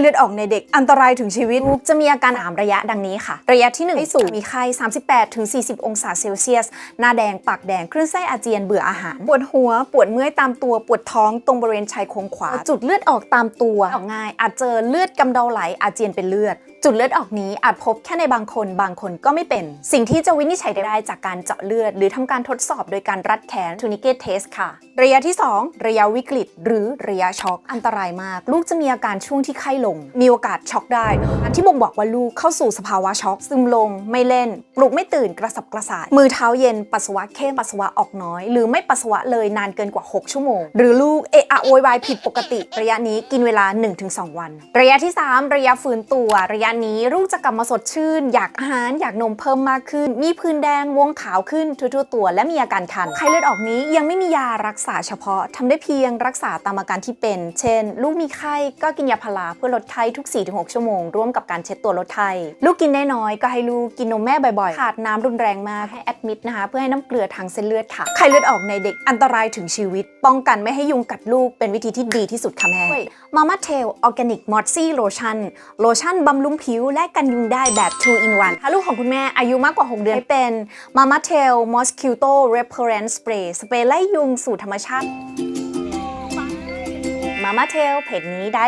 เลือดออกในเด็กอันตรายถึงชีวิตลูกจะมีอาการ 3 ระยะดังนี้ค่ะ ระยะที่1ให้สูงมีไข้ 38ถึง40 องศาเซลเซียส หน้าแดง ปากแดง คลื่นไส้อาเจียน เบื่ออาหาร ปวดหัว ปวดเมื่อยตามตัว ปวดท้องตรงบริเวณชายโครงขวา จุดเลือดออกตามตัว ออกง่าย อาจเจอเลือดกำเดาไหล อาเจียนเป็นเลือด จุดเลือดออกนี้อาจพบแค่ในบางคน บางคนก็ไม่เป็น สิ่งที่จะวินิจฉัยได้จากการเจาะเลือด หรือทำการทดสอบโดยการรัดแขน tourniquet test ค่ะ ระยะที่ 2 ระยะวิกฤต หรือระยะช็อกอันตรายมาก ลูกจะมีอาการช่วงที่ไข้ลง มีโอกาสช็อกได้อันที่บ่งบอกว่าลูกเข้าสู่สภาวะช็อกซึมลง ไม่เล่น ปลุกไม่ตื่นกระสับกระส่าย มือเท้าเย็นปัสสาวะเข้มปัสสาวะออกน้อย หรือไม่ปัสสาวะเลยนานเกินกว่า 6 ชั่วโมง หรือลูกเอะอะโวยวายผิดปกติ ระยะนี้กินเวลา 1-2 วัน ระยะที่ 3 ระยะฟื้นตัว ระยะนี้ลูกจะกลับมาสดชื่น อยากอาหารอยากนมเพิ่มมากขึ้น มีพื้นแดงวงขาวขึ้นทั่วๆตัว และมีอาการคันไข้เลือดออกนี้ยังไม่มียารักษาเฉพาะทำได้เพียงรักษาตามอาการที่เป็น เช่น ลูกมีไข้ก็กินยาพาราเพื่อลดไข้ทุก 4-6 ชั่วโมง ร่วมกับการเช็ดตัวลดไข้ลูกกินได้น้อยก็ให้ลูกกินนมแม่บ่อยๆ ขาดน้ำรุนแรงมากให้แอดมิดนะคะ เพื่อให้น้ำเกลือทางเส้นเลือดค่ะ ไข้เลือดออกในเด็กอันตรายถึงชีวิต ป้องกันไม่ให้ยุงกัดลูกเป็นวิธีที่ดีที่สุดค่ะแม่มาม่าเทลออร์แกนิกมอสซี่โลชั่นโลชั่นบำรุงผิวและกันยุงได้แบบ 2 in 1ถ้าลูกของคุณแม่อายุมากกว่า 6 เดือนให้เป็น Mama Tail Mosquito Repellent Spray สเปรย์ไล่ยุงสู่ธรรมชาติ Mama Tail เพจนี้ได้เลย